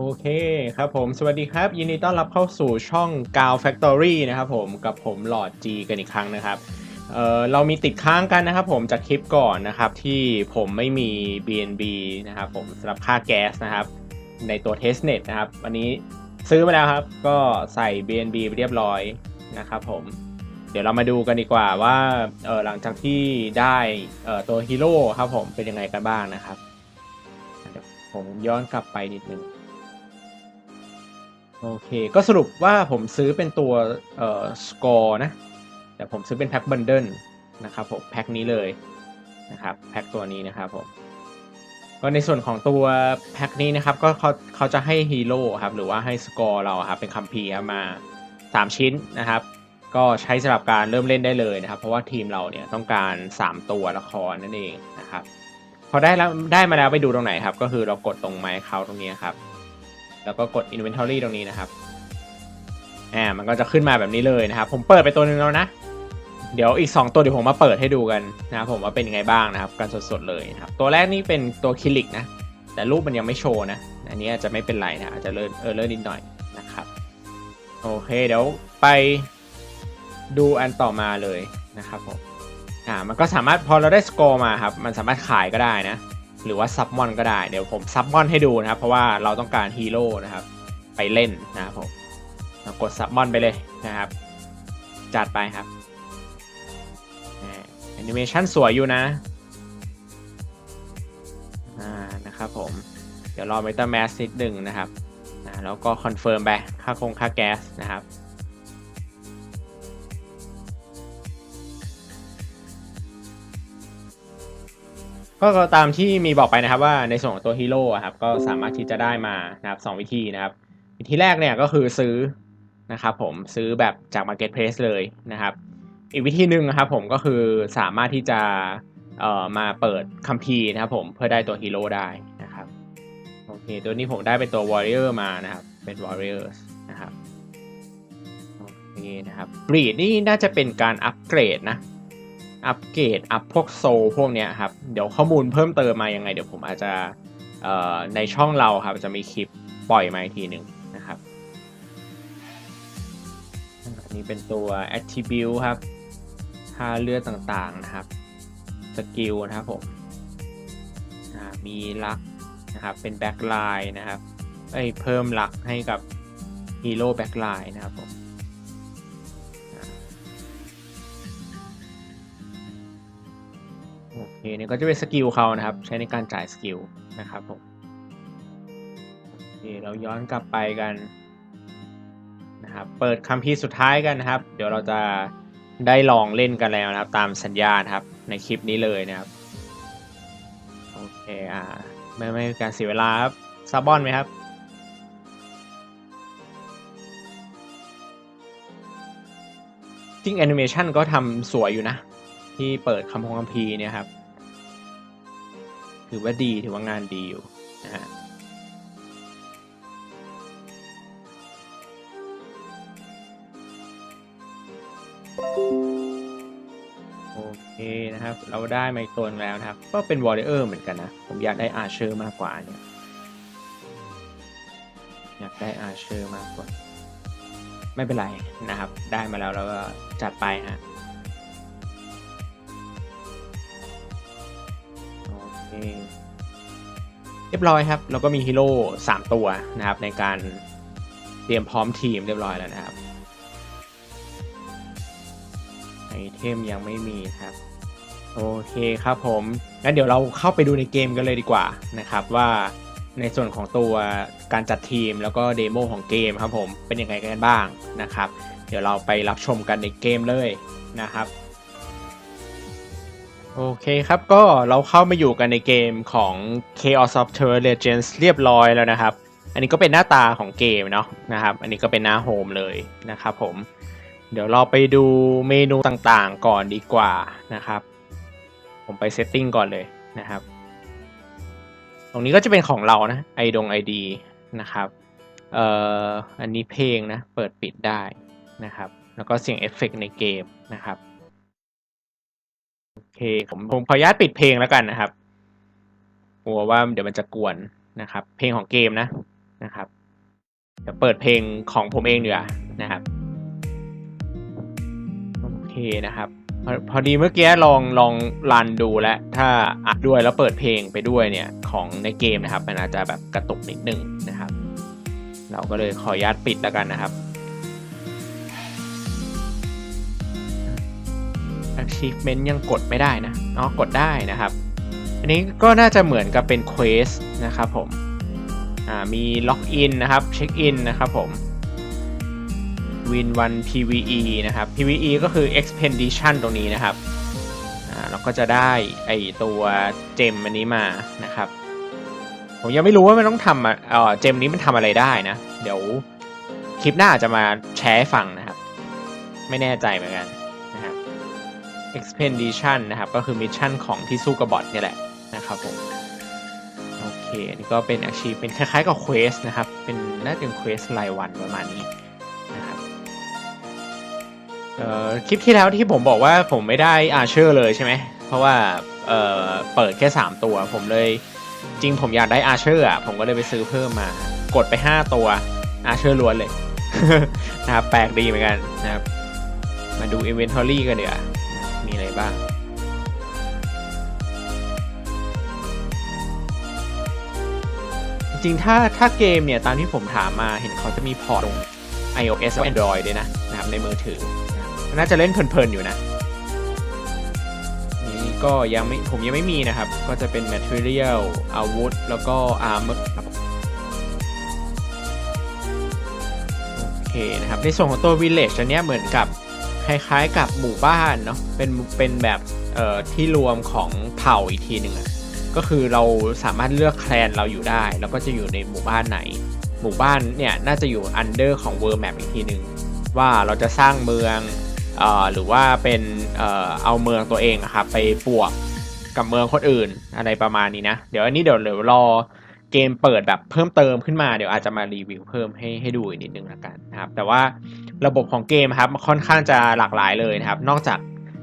โอเคครับผม สวัสดีครับ ยินดีต้อนรับเข้าสู่ช่อง g a l Factory นะครับผมกับผมหลอด G กันอีกครั้งนะครับเเรามีติดค้างกันนะครับผมจากคลิปก่อนนะครับที่ผมไม่มี BNB นะครับผมสำหรับค่าแก๊สนะครับ ในตัว Testnet นะครับวันนี้ซื้อมาแล้วครับ ก็ใส่ BNB ไปเรียบร้อยนะครับผมเดี๋ยวเรามาดูกันดีกว่าว่าหลังจากที่ได้ตัวฮีโร่ครับผมเป็นยังไงกันบ้างนะครับผมย้อนกลับไปนิดนึง โอเค ก็สรุปว่าผมซื้อเป็นตัวเอ่อสกอร์นะ แต่ผมซื้อเป็นแพ็คบันเดิลนะครับผมแพ็คนี้เลยนะครับแพ็คตัวนี้นะครับผมก็ในส่วนของตัวแพ็คนี้นะครับก็เขาเขาจะให้ฮีโร่ครับหรือว่าให้สกอร์เราครับเป็นคัมภีร์มา 3 ชิ้นนะครับ ก็ใช้สำหรับการเริ่มเล่นได้เลยนะครับ เพราะว่าทีมเราเนี่ยต้องการ 3 ตัวละครนั่นเองนะครับพอได้แล้วได้มาแล้วไปดูตรงไหนครับ ก็คือเรากดตรงไม้เขาตรงนี้ครับ แล้วก็กด inventory ตรงนี้นะครับอ่ามันก็จะขึ้นมาแบบนี้เลยนะครับ ผมเปิดไปตัวหนึงแล้วนะ เดี๋ยวอีก 2 ตัวเดี๋ยวผมมาเปิดให้ดูกันนะครับผมว่าเป็นยังไงบ้างนะครับกันสดๆเลยนะครับตัวแรกนี่เป็นตัวคิลิกนะ แต่รูปมันยังไม่โชว์นะ อันนี้อาจจะไม่เป็นไรนะอาจจะเลิศเออเลิศนิดหน่อยนะครับโอเคเดี๋ยวไปดูอันต่อมาเลยนะครับผมอ่ามันก็สามารถพอเราได้สกอร์มาครับ มันสามารถขายก็ได้นะ หรือว่าซับมอนก็ได้เดี๋ยวผมซับมอนให้ดูนะครับ เพราะว่าเราต้องการฮีโร่นะครับ ไปเล่นนะครับผมกดซับมอนไปเลยนะครับ จัดไปครับแอนิเมชันสวยอยู่นะอ่านะครับผม เดี๋ยวรอเมตาแมสนิดหนึ่งนะครับแล้วก็คอนเฟิร์มไปค่าคงค่าแก๊สนะครับ ก็ตามที่มีบอกไปนะครับว่าในส่วนของตัวฮีโร่ครับก็สามารถที่จะได้มานะครับสองวิธีนะครับ วิธีแรกเนี่ยก็คือซื้อนะครับผมซื้อแบบจาก Marketplace เลยนะครับ อีกวิธีหนึ่งนะครับผมก็คือสามารถที่จะเอ่อมาเปิดคัมภีร์นะครับผมเพื่อได้ตัวฮีโร่ได้นะครับโอเคตัวนี้ผมได้เป็นตัว Warrior มานะครับเป็น Warriors นะครับโอเคนะครับบรีดนี่น่าจะเป็นการอัปเกรดนะ อัปเกรดอัพพวกโซพวกเนี้ยครับ เดี๋ยวข้อมูลเพิ่มเติมมายังไง เดี๋ยวผมอาจจะในช่องเราครับจะมีคลิปปล่อยมาอีกทีหนึ่งนะครับอันนี้เป็นตัว attribute ครับค่าเลือดต่างๆนะครับสกิลนะครับผมมีลักนะครับเป็นแบ็คไลน์นะครับเอ้ยเพิ่มลักให้กับฮีโร่แบ็คไลน์นะครับผม โอเคเนี่ยก็จะเป็นสกิลเขานะครับ ใช้ในการจ่ายสกิลนะครับผมโอเคเราย้อนกลับไปกันนะครับเปิดคัมภีร์สุดท้ายกันนะครับ เดี๋ยวเราจะได้ลองเล่นกันแล้วนะครับ ตามสัญญานะครับในคลิปนี้เลยนะครับโอเคอ่าไม่ไม่มีการเสียเวลาครับซาบอนไหมครับจริงแอนิเมชันก็ทำสวยอยู่นะ ที่เปิดคำพงคัมภีเนี่ยครับ ถือว่าดีถือว่างานดีอยู่นะฮะโอเคนะครับ เราได้ไมโครนแล้วนะครับ ก็เป็นวอร์เรอร์เหมือนกันนะ ผมอยากได้อาร์เชอร์มากกว่าเนี่ยอยากได้อาร์เชอร์มากกว่า ไม่เป็นไรนะครับ ได้มาแล้วเราก็จัดไปฮะ เรียบร้อยครับเราก็มีฮีโร่สามตัวนะครับในการเตรียมพร้อมทีมเรียบร้อยแล้วนะครับไอเทมยังไม่มีครับโอเคครับผมงั้นเดี๋ยวเราเข้าไปดูในเกมกันเลยดีกว่านะครับว่าในส่วนของตัวการจัดทีมแล้วก็เดโมของเกมครับผมเป็นยังไงกันบ้างนะครับ เดี๋ยวเราไปรับชมกันในเกมเลยนะครับ โอเคครับก็เราเข้ามาอยู่กันในเกมของ Chaos of Terror Legends เรียบร้อยแล้วนะครับ อันนี้ก็เป็นหน้าตาของเกมเนาะนะครับ อันนี้ก็เป็นหน้าโฮมเลยนะครับผม เดี๋ยวเราไปดูเมนูต่างๆก่อนดีกว่านะครับ ผมไปเซตติ้งก่อนเลยนะครับ ตรงนี้ก็จะเป็นของเรานะไอดงไอดีนะครับเอ่ออันนี้เพลงนะ เปิดปิดได้นะครับ แล้วก็เสียงเอฟเฟกต์ในเกมนะครับ เคผมผมขออนุญาตปิดเพลงแล้วกันนะครับกลัวว่าเดี๋ยวมันจะกวนนะครับ เพลงของเกมนะนะครับเดี๋ยวเปิดเพลงของผมเองดีกว่านะครับโอเคนะครับพอพอดีเมื่อกี้ลองลองรันดูแล้วถ้าอัดด้วยแล้วเปิดเพลงไปด้วยเนี่ยของในเกมนะครับ มันอาจจะแบบกระตุกนิดนึงนะครับ เราก็เลยขออนุญาตปิดแล้วกันนะครับ achievement ยังกดไม่ได้นะเอ๋อกดได้นะครับ อันนี้ก็น่าจะเหมือนกับเป็น quest นะครับผมอ่ามีล็อกอินนะครับเช็คอินนะครับผม win 1 PVE นะครับ PVE ก็คือ expedition ตรงนี้นะครับอ่าเราก็จะได้ไอตัวเจมอันนี้มานะครับ ผมยังไม่รู้ว่ามันต้องทำอะเอ่อเจมนี้มันทำอะไรได้นะ เดี๋ยวคลิปหน้าจะมาแชร์ให้ฟังนะครับ ไม่แน่ใจเหมือนกัน expedition นะครับ ก็คือมิชชั่นของที่สู้กับบอทนี่แหละนะครับผมโอเคอันนี่ก็เป็น achieve เป็นคล้ายๆกับ quest นะครับ เป็นน่าจะเป็น quest รายวันประมาณนี้นะครับเอ่อคลิปที่แล้วที่ผมบอกว่าผมไม่ได้ archer เลยใช่ไหมเพราะว่าเอ่อเปิดแค่ 3 ตัว ผมเลยจริงผมอยากได้ archer อะผมก็เลยไปซื้อเพิ่มมากดไป 5 ตัว archer ล้วนเลยนะครับแปลกดีเหมือนกันนะครับมาดู inventory กันเดี๋ยว มีอะไรบ้างจริงถ้าถ้าเกมเนี่ย ตามที่ผมถามมาเห็นเขาจะมีพอร์ตลง iOS และ Android ด้วยนะนะครับในมือถือ น่าจะเล่นเพลินๆอยู่นะ นี่ก็ยังไม่ผมยังไม่มีนะครับ ก็จะเป็น Material อาวุธ แล้วก็ Armor ครับโอเคนะครับ ในส่วนของตัว Village อันนี้เหมือนกับ คล้ายๆกับหมู่บ้านเนาะเป็นเป็นแบบเอ่อที่รวมของเผ่าอีกทีหนึ่งอะก็คือเราสามารถเลือกแคลนเราอยู่ได้ แล้วก็จะอยู่ในหมู่บ้านไหน หมู่บ้านเนี่ยน่าจะอยู่อันเดอร์ของ World Map อีกทีหนึ่งว่าเราจะสร้างเมืองเอ่อหรือว่าเป็นเอ่อเอาเมืองตัวเองอะครับไปปวกกับเมืองคนอื่นอะไรประมาณนี้นะ เดี๋ยวอันนี้เดี๋ยวเดี๋ยวรอเกมเปิดแบบเพิ่มเติมขึ้นมาเดี๋ยวอาจจะมารีวิวเพิ่มให้ให้ดูอีกนิดนึงละกันนะครับ แต่ว่า ระบบของเกมครับค่อนข้างจะหลากหลายเลยนะครับ นอกจาก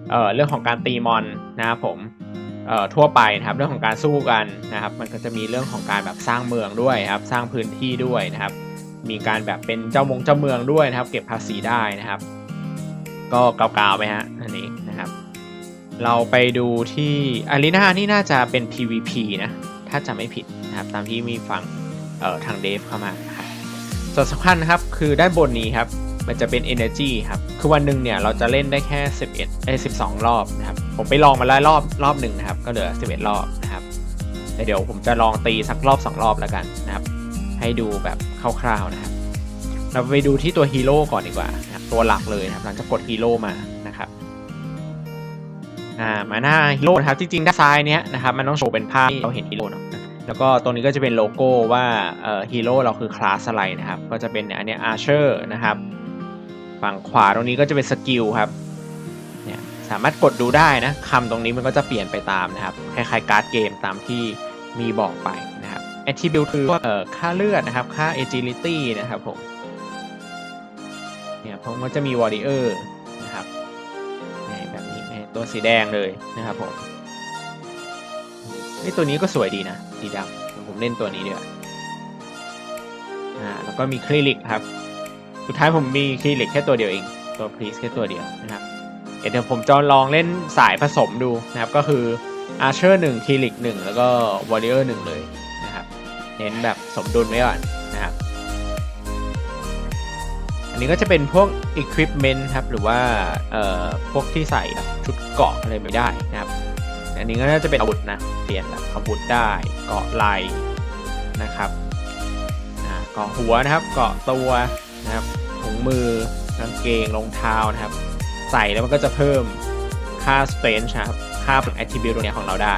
เเรื่องของการตีมอนนะครับผมทั่วไปนะครับเรื่องของการสู้กันนะครับ มันก็จะมีเรื่องของการแบบสร้างเมืองด้วยครับ สร้างพื้นที่ด้วยนะครับ มีการแบบเป็นเจ้ามงเจ้าเมืองด้วยนะครับ เก็บภาษีได้นะครับ ก็กาวๆไปฮะอันนี้นะครับ เราไปดูที่อารีนานี่น่าจะเป็น PVP นะถ้าจะไม่ผิดนะครับตามที่มีฟังทางเดฟเข้ามาครับส่วนสำคัญนะครับคือด้านบนนี้ครับ มันจะเป็น energy ครับ คือวันหนึ่งเนี่ยเราจะเล่นได้แค่ 11เอ้ย12 รอบนะครับ ผมไปลองมาแล้วรอบรอบหนึ่งนะครับ ก็เหลือ 11 รอบนะครับแต่เดี๋ยวผมจะลองตีสักรอบ 2 รอบแล้วกันนะครับ ให้ดูแบบคร่าวๆนะครับ เราไปดูที่ตัวฮีโร่ก่อนดีกว่านะครับตัวหลักเลยนะครับ หลังจากกดฮีโร่มานะครับ อ่า มาหน้าฮีโร่นะครับ จริงๆ ด้านซ้ายเนี้ยนะครับ มันต้องโชว์เป็นภาพที่เราเห็นฮีโร่เนาะแล้วก็ตรงนี้ก็จะเป็นโลโก้ว่าเอ่อฮีโร่เราคือคลาสอะไรนะครับ ก็จะเป็นเนี่ยอันเนี้ยอาร์เชอร์นะครับ ฝั่งขวาตรงนี้ก็จะเป็นสกิลครับเนี่ยสามารถกดดูได้นะคำตรงนี้มันก็จะเปลี่ยนไปตามนะครับคล้ายๆการ์ดเกมตามที่มีบอกไปนะครับ attribute คือเอ่อค่าเลือดนะครับ ค่า agility นะครับผมเนี่ยผมก็จะมี warrior นะครับเนี่ยแบบนี้เนี่ยตัวสีแดงเลยนะครับผมนี่ตัวนี้ก็สวยดีนะสีดำผมเล่นตัวนี้ดีกว่าอ่าแล้วก็มีคลิลิกครับ สุดท้ายผมมีคลิลิกแค่ตัวเดียวเอง ตัวพรีสแค่ตัวเดียวนะครับเดี๋ยวผมจะลองเล่นสายผสมดูนะครับ ก็คืออาร์เชอร์หนึ่งคลิลิกหนึ่งแล้วก็วอริเออร์หนึ่งเลยนะครับเน้นแบบสมดุลไว้ก่อนนะครับ อันนี้ก็จะเป็นพวก equipment ครับ หรือว่าเอ่อพวกที่ใส่แบบชุดเกาะอะไรไม่ได้นะครับ อันนี้ก็น่าจะเป็นอาวุธนะ เปลี่ยนแบบอาวุธได้เกาะไหลนะครับเกาะหัวนะครับ เกาะตัว นะครับถุงมือกางเกงรองเท้านะครับ ใส่แล้วมันก็จะเพิ่มค่า strength นะครับ ค่า attribute ตรงเนี้ยของเราได้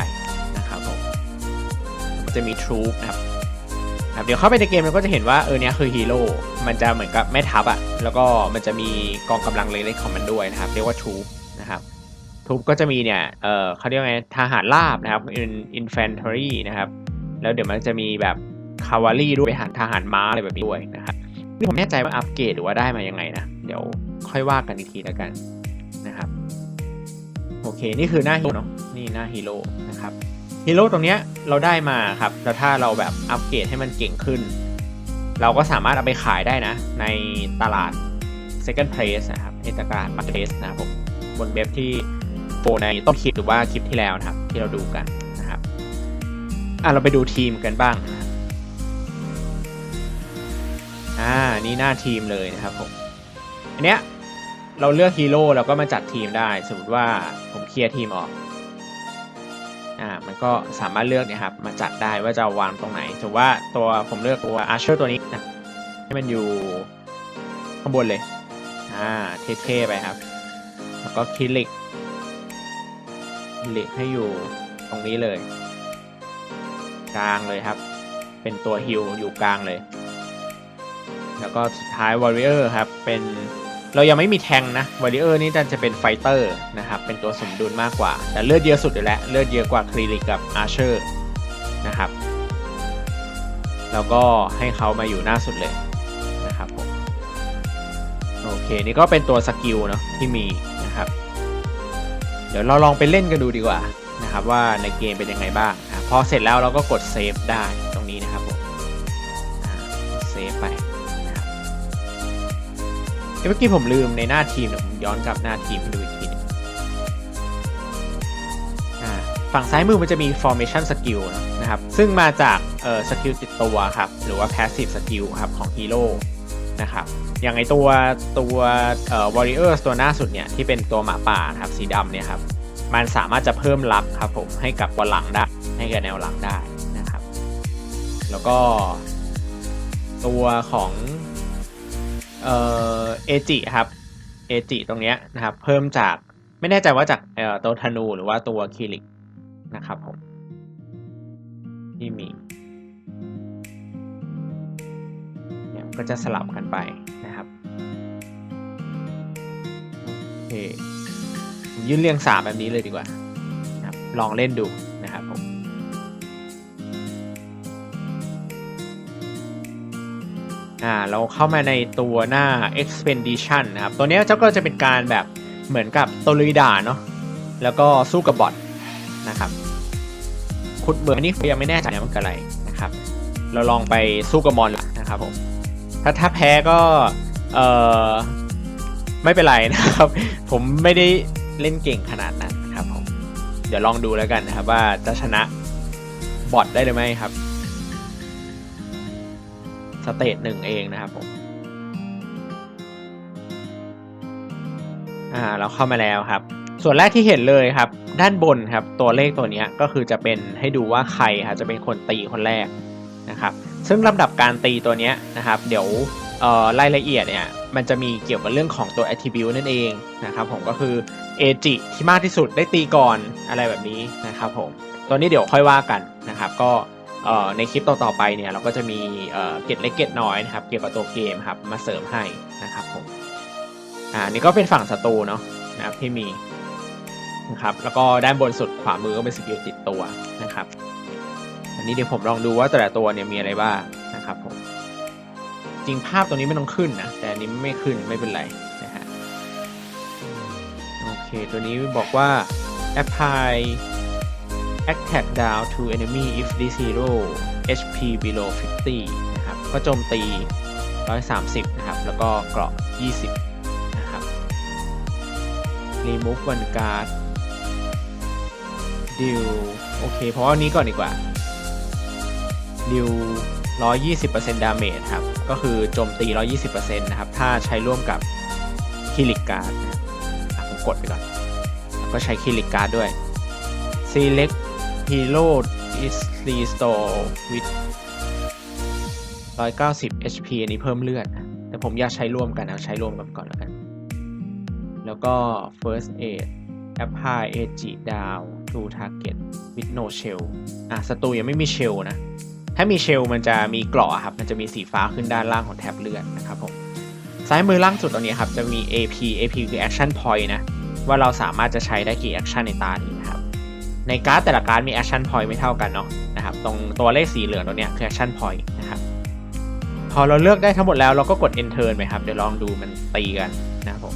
นะครับผมมันจะมี troop นะครับครับเดี๋ยวเข้าไปในเกมเราก็จะเห็นว่าเออเนี้ยคือฮีโร่ มันจะเหมือนกับแม่ทัพอะ่ะแล้วก็มันจะมีกองกำลังเล็กๆของมันด้วยนะครับ เรียกว่า troop นะครับ ทูบก็จะมีเนี่ย เออเขาเรียกไงทหารราบนะครับ infantry นะครับ แล้วเดี๋ยวมันจะมีแบบ cavalry ด้วยทหารทหารม้าอะไรแบบนี้ด้วยนะครับ นี่ผมแน่ใจว่าอัปเกรดหรือว่าได้มายังไงนะ เดี๋ยวค่อยว่ากันอีกทีแล้วกันนะครับ โอเค นี่คือหน้าฮีโร่เนาะนี่หน้าฮีโร่นะครับฮีโร่ตรงเนี้ยเราได้มาครับ แล้วถ้าเราแบบอัปเกรดให้มันเก่งขึ้น เราก็สามารถเอาไปขายได้นะ ในตลาด second place นะครับในตลาด marketplace นะครับผมบนเว็บที่โฟในต้นคลิปหรือว่าคลิปที่แล้วนะครับ ที่เราดูกันนะครับอะเราไปดูทีมกันบ้างนะ อ่านี่หน้าทีมเลยนะครับผมอันเนี้ยเราเลือกฮีโร่เราก็มาจัดทีมได้ สมมติว่าผมเคลียร์ทีมออกอ่ามันก็สามารถเลือกเนี่ยครับมาจัดได้ว่าจะวางตรงไหนสมมติว่าตัวผมเลือกตัวอาร์เชอร์ตัวนี้นะให้มันอยู่ข้างบนเลยอ่าเท่ๆไปครับ แล้วก็คลิกคลิกให้อยู่ตรงนี้เลย กลางเลยครับ เป็นตัวฮิลอยู่กลางเลย แล้วก็สุดท้ายวอริเออร์ครับ เป็นเรายังไม่มีแทงนะวอริเออร์นี่จะเป็นไฟเตอร์นะครับ เป็นตัวสมดุลมากกว่า แต่เลือดเยอะสุดอยู่แล้ว เลือดเยอะกว่าคลิลิกกับอาร์เชอร์นะครับ แล้วก็ให้เขามาอยู่หน้าสุดเลยนะครับผมโอเค นี่ก็เป็นตัวสกิลเนาะที่มีนะครับ เดี๋ยวเราลองไปเล่นกันดูดีกว่านะครับว่าในเกมเป็นยังไงบ้างพอเสร็จแล้วเราก็กดเซฟได้ตรงนี้นะครับผมเซฟไป เมื่อกี้ผมลืมในหน้าทีมเดี๋ยวผมย้อนกลับหน้าทีมให้ดูอีกทีหนึงอ่าฝั่งซ้ายมือมันจะมี formation skill นะครับ ซึ่งมาจากเอ่อสกิลติดตัวครับ หรือว่า passive skill ครับของฮีโร่นะครับ อย่างไอตัวตัวเอ่อ warriors ตัวหน้าสุดเนี่ยที่เป็นตัวหมาป่าครับสีดำเนี่ยครับ มันสามารถจะเพิ่มลักครับผมให้กับตัวหลังได้ให้กับแนวหลังได้นะครับ แล้วก็ตัวของ เอ่อเอจิครับเอจิตรงเนี้ยนะครับ เพิ่มจากไม่แน่ใจว่าจากเอ่อตัวธนูหรือว่าตัวคิริกนะครับผมที่มีเนี่ยก็จะสลับกันไปนะครับโอเคยื่นเรียงสามแบบนี้เลยดีกว่าครับลองเล่นดู อ่าเราเข้ามาในตัวหน้า expedition นะครับ ตัวเนี้ยเจ้าก็จะเป็นการแบบเหมือนกับตัวลุยด่านเนาะแล้วก็สู้กับบอทนะครับคุดเบอร์อันนี้ผมยังไม่แน่ใจนะมันคืออะไรนะครับ เราลองไปสู้กับมอนนะครับผมถ้าถ้าแพ้ก็เออไม่เป็นไรนะครับ ผมไม่ได้เล่นเก่งขนาดนั้นครับผมเดี๋ยวลองดูแล้วกันนะครับว่าจะชนะบอทได้หรือไม่ครับ สเตจหนึ่งเองนะครับผมอ่าเราเข้ามาแล้วครับ ส่วนแรกที่เห็นเลยครับ ด้านบนครับตัวเลขตัวนี้ก็คือจะเป็นให้ดูว่าใครครับจะเป็นคนตีคนแรกนะครับ ซึ่งลำดับการตีตัวนี้นะครับ เดี๋ยวรายละเอียดเนี่ยมันจะมีเกี่ยวกับเรื่องของตัว attribute นั่นเองนะครับผมก็คือเอจิที่มากที่สุดได้ตีก่อนอะไรแบบนี้นะครับผมตัวนี้เดี๋ยวค่อยว่ากันนะครับ ก็ ในคลิปต่อๆไปเนี่ยเราก็จะมีเกตเล็กเกตน้อยนะครับเกี่ยวกับตัวเกมครับมาเสริมให้นะครับผมอ่านี่ก็เป็นฝั่งศัตรูเนาะนะครับที่มีนะครับแล้วก็ด้านบนสุดขวามือก็เป็นสกิลติดตัวนะครับ อันนี้เดี๋ยวผมลองดูว่าแต่ละตัวเนี่ยมีอะไรบ้างนะครับผมจริงภาพตัวนี้ไม่ต้องขึ้นนะแต่อันนี้ไม่ขึ้นไม่เป็นไรนะฮะโอเคตัวนี้บอกว่า apply attack down to enemy if this hero HP below 50 นะครับ ก็โจมตี 130 นะครับ แล้วก็เกราะ 20 นะครับ remove one guard deal โอเค เพราะว่านี้ก่อนดีกว่าดิว120%ดาเมจครับ ก็คือโจมตี 120%นะครับ ถ้าใช้ร่วมกับคิลิกการ์ดผมกดไปก่อน แล้วก็ใช้คิลิกการ์ดด้วย select hero is restore with 190 HP อันนี้เพิ่มเลือด แต่ผมอยากใช้ร่วมกันเอาใช้ร่วมกันก่อนแล้วกัน แล้วก็ first aid apply AG down to target with no shell อะศัตรูยังไม่มีเชลนะ ถ้ามีเชลมันจะมีเกราะครับ มันจะมีสีฟ้าขึ้นด้านล่างของแท็บเลือดนะครับผมซ้ายมือล่างสุดตรงนี้ครับ จะมี AP AP คือ action point นะ ว่าเราสามารถจะใช้ได้กี่ action ในตานี้นะครับ ในการ์ดแต่ละการ์ดมี action point ไม่เท่ากันเนาะนะครับตรงตัวเลขสีเหลืองตรงเนี้ยคือ action point นะครับพอเราเลือกได้ทั้งหมดแล้วเราก็กด enter ไปครับเดี๋ยวลองดูมันตีกันนะครับผม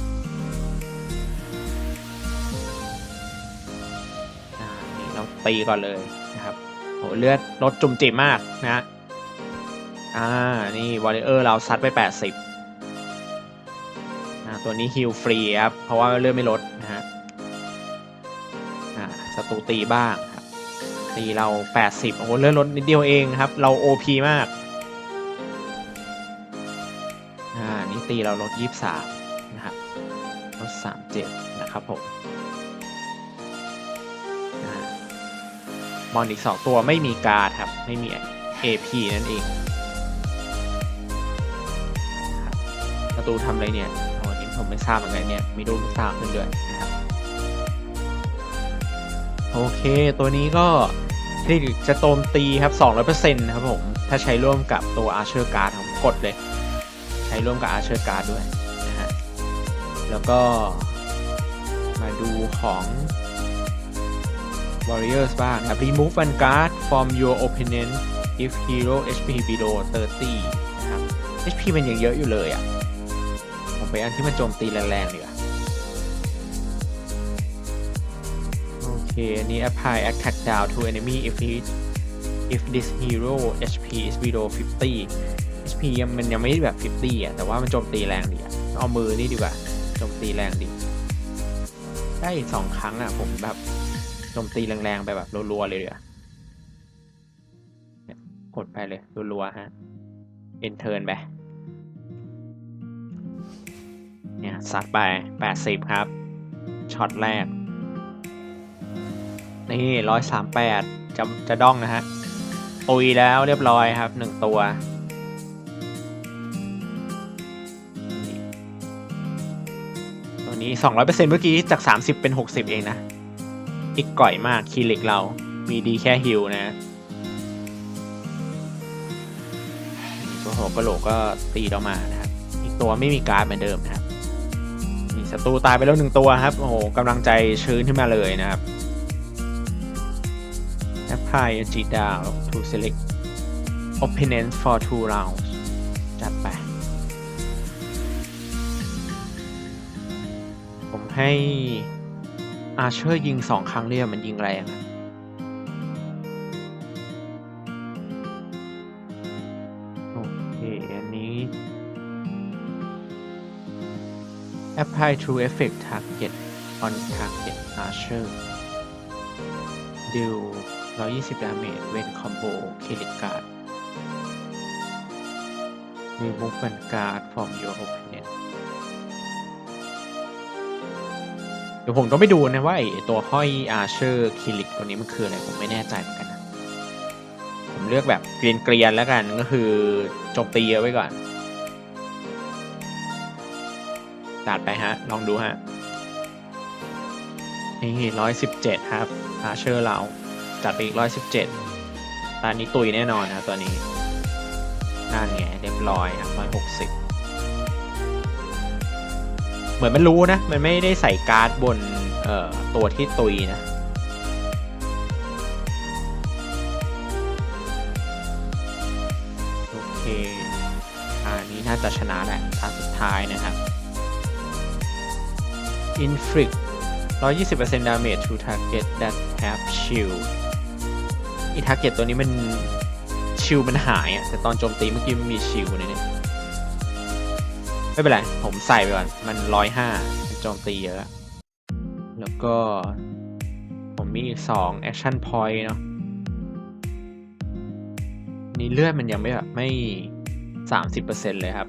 อ่านี่เราตีก่อนเลยนะครับโหเลือดลดจุ่มจิ๋มมากนะอ่านี่วอลเลอร์เราซัดไป 80อ่าตัวนี้ฮิลฟรีครับเพราะว่าเลือนไม่ลด ตูตีบ้างครับตีเรา 80 โอ้โหเลื่อนลดนิดเดียวเองครับ เรา OP มาก อ่า นี่ตีเราลด 23 นะครับลด 37 นะครับผมมอนอีก 2 ตัวไม่มีการ์ดครับ ไม่มี AP นั่นเองประตูทำอะไรเนี่ยโอ้นี่ผมไม่ทราบเหมือนกันเนี่ย มีรูปลูกตาขึ้นด้วยนะครับ โอเค ตัวนี้ก็ที่จะโจมตีครับ 200%นะครับผม ถ้าใช้ร่วมกับตัว Archer Guard ผมกดเลย ใช้ร่วมกับ Archer Guard ด้วยนะฮะ แล้วก็มาดูของ Warriors บ้างครับ Remove one card from your opponent if hero HP below 30 นะครับ HP มันยังเยอะอยู่เลยอะ ผมไปอันที่มันโจมตีแรงๆดีกว่า เคอันนี้ apply attack down to enemy if he if this hero HP is below 50 HP ยังมันยังไม่ได้แบบ 50 อะ แต่ว่ามันโจมตีแรงดีอะ เอามือนี่ดีกว่าโจมตีแรงดี ได้สองครั้งอะ ผมแบบโจมตีแรงๆ ไปแบบรัวๆ เลยเดี๋ยวเนี่ยกดไปเลยรัวๆ ฮะ enter ไป เนี่ยซัดไป 80 ครับ ช็อตแรก นี่ร้อยสามแปดจะจะด้องนะฮะโอุยแล้วเรียบร้อยครับหนึ่งตัวตัวนี้สองร้อยเปอร์เซ็นต์เมื่อกี้จากสามสิบเป็นหกสิบเองนะ อีกก่อยมากคีลิกเรา มีดีแค่ฮิลนะตัวหัวกะโหลกก็ตีเรามานะครับ อีกตัวไม่มีการ์ดเหมือนเดิมนะครับนี่ศัตรูตายไปแล้วหนึ่งตัวครับ โอ้โหกำลังใจชื้นขึ้นมาเลยนะครับ apply a G down to select opponent for two rounds จัดไป ผมให้ Archer ยิงสองครั้งเรียมันยิงแรงอะโอเค อันนี้ apply true effect target on target Archer deal 120 damage when combo kill guard remove one guard from your opponent เดี๋ยวผมต้องไปดูนะว่าไอตัวห้อย Archer k i l l i c ตัวนี้มันคืออะไร ผมไม่แน่ใจเหมือนกันนะ ผมเลือกแบบเกรียนๆแล้วกันก็คือโจมตีเอะไว้ก่อนตัดไปฮะ ลองดูฮะ นี่ร้อยสิบเจ็ดครับ Archer เรา จัดไปอีกร้อยสิบเจ็ดตอนนี้ตุยแน่นอนนะตัวนี้นั่นไงเรียบร้อยครับร้อยหกสิบเหมือนมันรู้นะ มันไม่ได้ใส่การ์ดบนเอ่อตัวที่ตุยนะโอเคอันนี้น่าจะชนะแหละตาสุดท้ายนะครับ Inflict 120% damage to target that have shield อีทาเก็ตตัวนี้มันชิลมันหายอะแต่ตอนโจมตีเมื่อกี้มันมีชิลในนี้ไม่เป็นไร ผมใส่ไปก่อน มันร้อยห้าโจมตีเยอะ แล้วก็ ผมมีอีกสอง action point เนาะนี่เลือดมันยังไม่แบบไม่สามสิบเปอร์เซ็นเลยครับ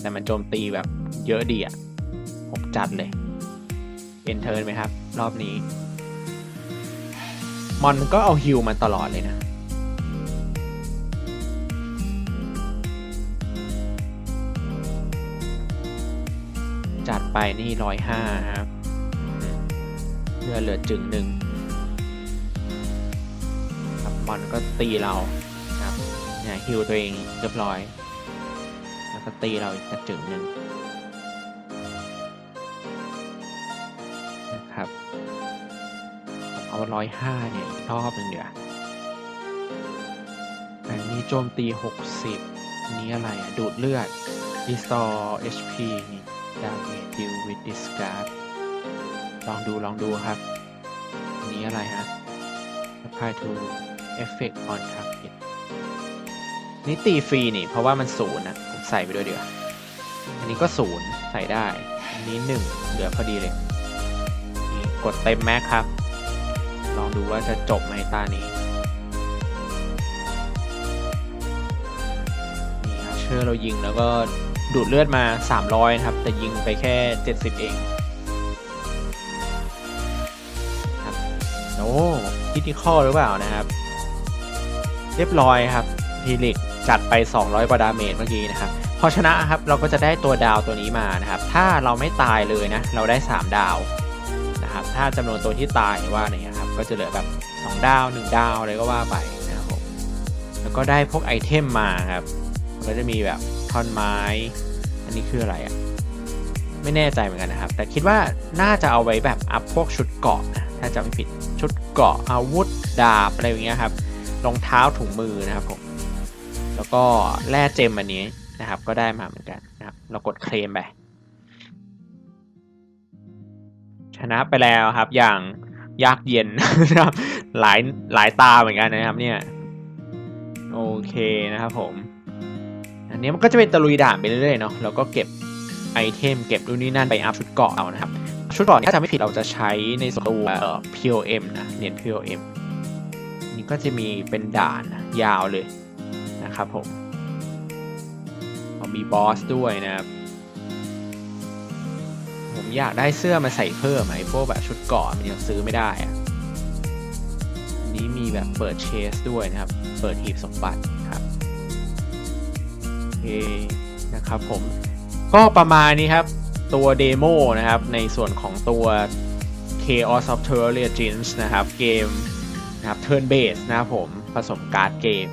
แต่มันโจมตีแบบเยอะดีอะผมจัดเลย เอนเทอร์ไหมครับ รอบนี้ มอนก็เอาฮิวมาตลอดเลยนะจัดไปนี่ร้อยห้าครับเลือเหลือจึงหนึ่งครับมอนก็ตีเราครับเนี่ยฮิวตัวเองเรียบร้อย แล้วก็ตีเราอีกจึงหนึ่ง ร้อยห้าเนี่ยอีกรอบหนึ่งเดี๋ยวอันนี้โจมตีหกสิบอันนี้อะไรอะ ดูดเลือด restore HP damage deal with discard ลองดูลองดูครับ อันนี้อะไรฮะ apply to effect on target นี่ตีฟรีนี่ เพราะว่ามันศูนย์นะ ผมใส่ไปด้วยเดี๋ยว อันนี้ก็ศูนย์ใส่ได้ อันนี้หนึ่งเหลือพอดีเลย กดเต็มแม็กครับ องดูว่าจะจบไหมตานี้นี่ครับเชื่อเรายิงแล้วก็ดูดเลือดมา 300 นะครับ แต่ยิงไปแค่ 70 เองครับโอ้คิติคอหรือเปล่านะครับ เรียบร้อยครับทีลิกจัดไป 200กว่าดาเมจเมื่อกี้นะครับ พอชนะครับเราก็จะได้ตัวดาวตัวนี้มานะครับ ถ้าเราไม่ตายเลยนะ เราได้ 3 ดาวนะครับ ถ้าจำนวนตัวที่ตายว่าเงี้ย ก็จะเหลือแบบ2ดาว 1 ดาวอะไรก็ว่าไปนะครับผมแล้วก็ได้พวกไอเทมมาครับก็จะมีแบบท่อนไม้ อันนี้คืออะไรอะ่ะไม่แน่ใจเหมือนกันนะครับ แต่คิดว่าน่าจะเอาไว้แบบอัพพวกชุดเกาะนะถ้าจำไม่ผิดชุดเกาะอาวุธดาบอะไรอย่างเงี้ยครับรองเท้าถุงมือนะครับผมแล้วก็แร่เจมอันนี้นะครับ ก็ได้มาเหมือนกันนะครับ เรากดเคลมไปชนะไปแล้วครับ อย่าง ยากเย็นนะครับหลายหลายตาเหมือนกันนะครับเนี่ยโอเคนะครับผม อันนี้มันก็จะเป็นตะลุยด่านไปเรื่อยๆเนาะแล้วก็เก็บไอเทมเก็บนู่นนี่นั่นไปอัพชุดเกาะเอานะครับ ชุดเกาะนี้ถ้าจำไม่ผิดเราจะใช้ในส่วนตัวเอ่อ POM นะเหรียญ POM นี่ก็จะมีเป็นด่านยาวเลยนะครับผมมีบอสด้วยนะครับ อยากได้เสื้อมาใส่เพิ่มไอ้พวกแบบชุดเกาะมันยังซื้อไม่ได้อะนี้มีแบบเปิดเชสด้วยนะครับ เปิดหีบสมบัติครับโอเคนะครับผมก็ประมาณนี้ครับ ตัวเดโมนะครับ ในส่วนของตัว Chaos of Terror Legends นะครับ เกมนะครับ Turn Based นะครับผมผสมการ์ดเกม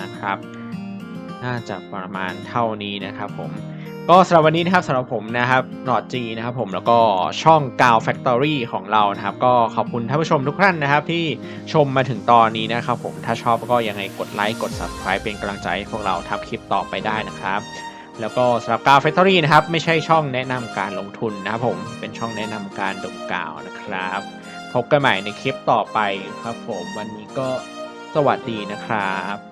นะครับ น่าจะประมาณเท่านี้นะครับผม ก็สำหรับวันนี้นะครับสำหรับผมนะครับหนอดจีนะครับผมแล้วก็ช่องกาว Factory ของเรานะครับ ก็ขอบคุณท่านผู้ชมทุกท่านนะครับ ที่ชมมาถึงตอนนี้นะครับ ผมถ้าชอบก็ยังไงกดไลค์กด Subscribe เป็นกำลังใจให้พวกเราทำคลิปต่อไปได้นะครับแล้วก็สำหรับกาว Factory นะครับ ไม่ใช่ช่องแนะนำการลงทุนนะครับผมเป็นช่องแนะนำการดมกาวนะครับ พบกันใหม่ในคลิปต่อไปครับผมวันนี้ก็สวัสดีนะครับ